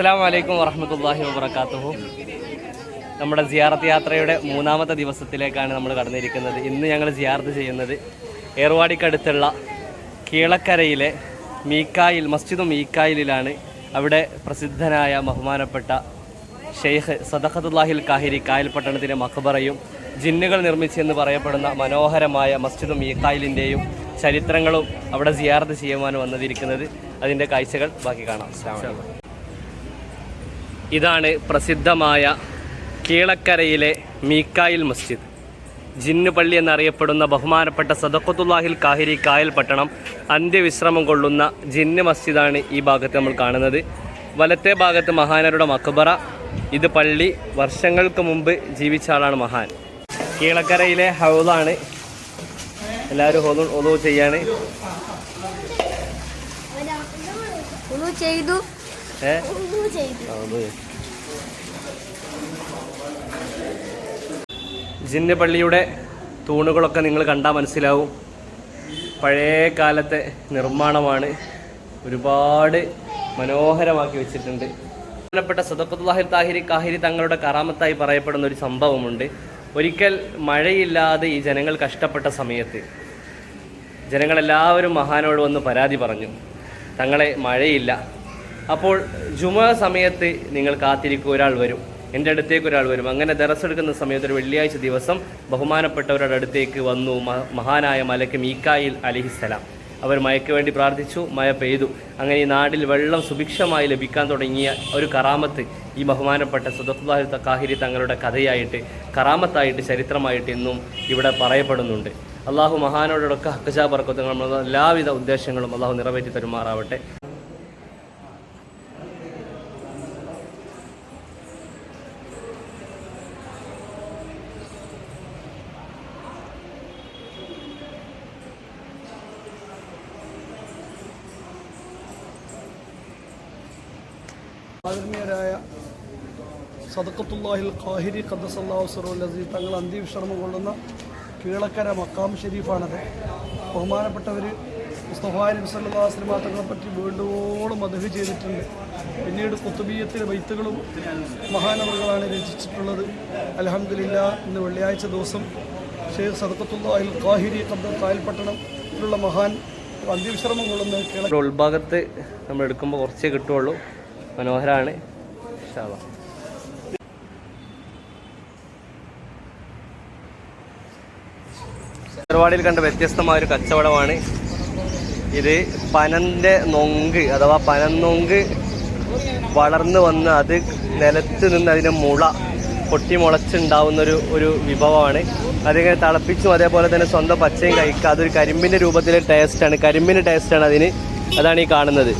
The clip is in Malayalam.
അസ്സാം വലൈക്കും വറഹമത്തല്ലാഹി വബർക്കാത്തുഹു നമ്മുടെ സിയാറത്ത് യാത്രയുടെ മൂന്നാമത്തെ ദിവസത്തിലേക്കാണ് നമ്മൾ കടന്നിരിക്കുന്നത്. ഇന്ന് ഞങ്ങൾ സിയാർത്ത് ചെയ്യുന്നത് ഏർവാടിക്കടുത്തുള്ള കീളക്കരയിലെ മീക്കായിൽ മസ്ജിദും മീക്കായിലാണ് അവിടെ പ്രസിദ്ധനായ ബഹുമാനപ്പെട്ട ഷെയ്ഖ് സദഖത്തുല്ലാഹിൽ കാഹിരി കായൽ പട്ടണത്തിലെ മഖബറയും ജിന്നുകൾ നിർമ്മിച്ചെന്ന് പറയപ്പെടുന്ന മനോഹരമായ മസ്ജിദ് മീക്കായിലിന്റെയും ചരിത്രങ്ങളും അവിടെ സിയാർത്ത് ചെയ്യുവാൻ വന്നതിരിക്കുന്നത് അതിന്റെ കാഴ്ചകൾ ബാക്കി കാണാം. അലൈക്കും. ഇതാണ് പ്രസിദ്ധമായ കീളക്കരയിലെ മീക്കായിൽ മസ്ജിദ്. ജിന്ന് പള്ളി എന്നറിയപ്പെടുന്ന ബഹുമാനപ്പെട്ട സദക്കത്തുല്ലാഹിൽ കാഹിരി കായൽ പട്ടണം അന്ത്യവിശ്രമം കൊള്ളുന്ന ജിന്ന് മസ്ജിദാണ് ഈ ഭാഗത്ത് നമ്മൾ കാണുന്നത്. വലത്തെ ഭാഗത്ത് മഹാനരുടെ മക്ബറ. ഇത് പള്ളി വർഷങ്ങൾക്ക് മുമ്പ് ജീവിച്ച ആളാണ് മഹാൻ. കീളക്കരയിലെ ഹൗദാണ്. എല്ലാവരും ഹോദു ഒതു ചെയ്യാണ്. ചെയ്തു. ഏ? ചെയ്തു. ജിന്ന് പള്ളിയുടെ തൂണുകളൊക്കെ നിങ്ങൾ കണ്ടാൽ മനസ്സിലാവും. പഴയ കാലത്തെ നിർമ്മാണമാണ് ഒരുപാട് മനോഹരമാക്കി വെച്ചിട്ടുണ്ട്. പ്രധാനപ്പെട്ട സദഖത്തുല്ലാഹിൽ താഹിരി കാഹിരി തങ്ങളുടെ കറാമത്തായി പറയപ്പെടുന്ന ഒരു സംഭവമുണ്ട്. ഒരിക്കൽ മഴയില്ലാതെ ഈ ജനങ്ങൾ കഷ്ടപ്പെട്ട സമയത്ത് ജനങ്ങളെല്ലാവരും മഹാനോട് വന്ന് പരാതി പറഞ്ഞു തങ്ങളെ മഴയില്ല. അപ്പോൾ ജുമ സമയത്ത് നിങ്ങൾ കാത്തിരിക്കും ഒരാൾ വരും. എന്റെ അടുത്തേക്ക് ഒരാൾ വരും. അങ്ങനെ ദറസെടുക്കുന്ന സമയത്ത് ഒരു വെള്ളിയാഴ്ച ദിവസം ബഹുമാനപ്പെട്ടവരുടെ അടുത്തേക്ക് വന്നു. മഹാനായ മലക്ക് മീക്കായിൽ അലിഹിസ്സലാം അവർ മയക്ക് വേണ്ടി പ്രാർത്ഥിച്ചു മഴ പെയ്തു. അങ്ങനെ ഈ നാട്ടിൽ വെള്ളം സുഭിക്ഷമായി ലഭിക്കാൻ തുടങ്ങിയ ഒരു കറാമത്ത് ഈ ബഹുമാനപ്പെട്ട സുദഫുല്ലാഹി തക്കാഹിരി തങ്ങളുടെ കഥയായിട്ട് കറാമത്തായിട്ട് ചരിത്രമായിട്ട് ഇന്നും ഇവിടെ പറയപ്പെടുന്നുണ്ട്. അള്ളാഹു മഹാനോടൊക്കെ ഹക്കജാ പറക്കത്തും. നമ്മളെ എല്ലാവിധ ഉദ്ദേശങ്ങളും അള്ളാഹു നിറവേറ്റി തരുമാറാവട്ടെ. ആദരണീയരായ സദക്കത്തുല്ലാഹിൽ ഖാഹിരി ഖദ്ദസല്ലാഹു സറുൽ അസീസ് തങ്ങൾ അന്ത്യവിശ്രമം കൊള്ളുന്ന കീളക്കര മക്കാം ഷെരീഫാണത്. ബഹുമാനപ്പെട്ടവർ മുസ്തഫാലി നബി സല്ലല്ലാഹു അലൈഹി വസല്ലം തങ്ങളെ പറ്റി വീണ്ടുവോളം മദഹ് ചെയ്തിട്ടുണ്ട്. പിന്നീട് കുത്തുബീയത്തിലെ വൈത്തുകളും മഹാനവറുകളാണ് രചിച്ചിട്ടുള്ളത്. അലഹമില്ല ഇന്ന് വെള്ളിയാഴ്ച ദിവസം ഷെയ്ഖ് സദക്കത്തുല്ലാഹിൽ ഖാഹിരി ഖദ്ദ കായൽപട്ടണത്തിലുള്ള മഹാൻ അന്ത്യവിശ്രമം കൊള്ളുന്ന ഉൾഭാഗത്ത് നമ്മൾ എടുക്കുമ്പോൾ കുറച്ചേ കിട്ടുള്ളൂ മനോഹരമാണ് ഇൻഷാ ചെറുപാടിയിൽ കണ്ട വ്യത്യസ്തമായ ഒരു കച്ചവടമാണ്. ഇത് പനന്റെ നൊങ്ക് അഥവാ പനന്നൊങ്ക് വളർന്നു വന്ന് അത് നിലത്ത് നിന്ന് അതിന്റെ മുള പൊട്ടി മുളച്ചുണ്ടാവുന്ന ഒരു ഒരു വിഭവമാണ്. അതിങ്ങനെ തിളപ്പിച്ചും അതേപോലെ തന്നെ സ്വന്തം പച്ചയും കഴിക്കുക അതൊരു കരിമ്പിന്റെ രൂപത്തിലെ ടേസ്റ്റാണ് കരിമ്പിന്റെ ടേസ്റ്റാണ് അതിന് അതാണ് ഈ കാണുന്നത്.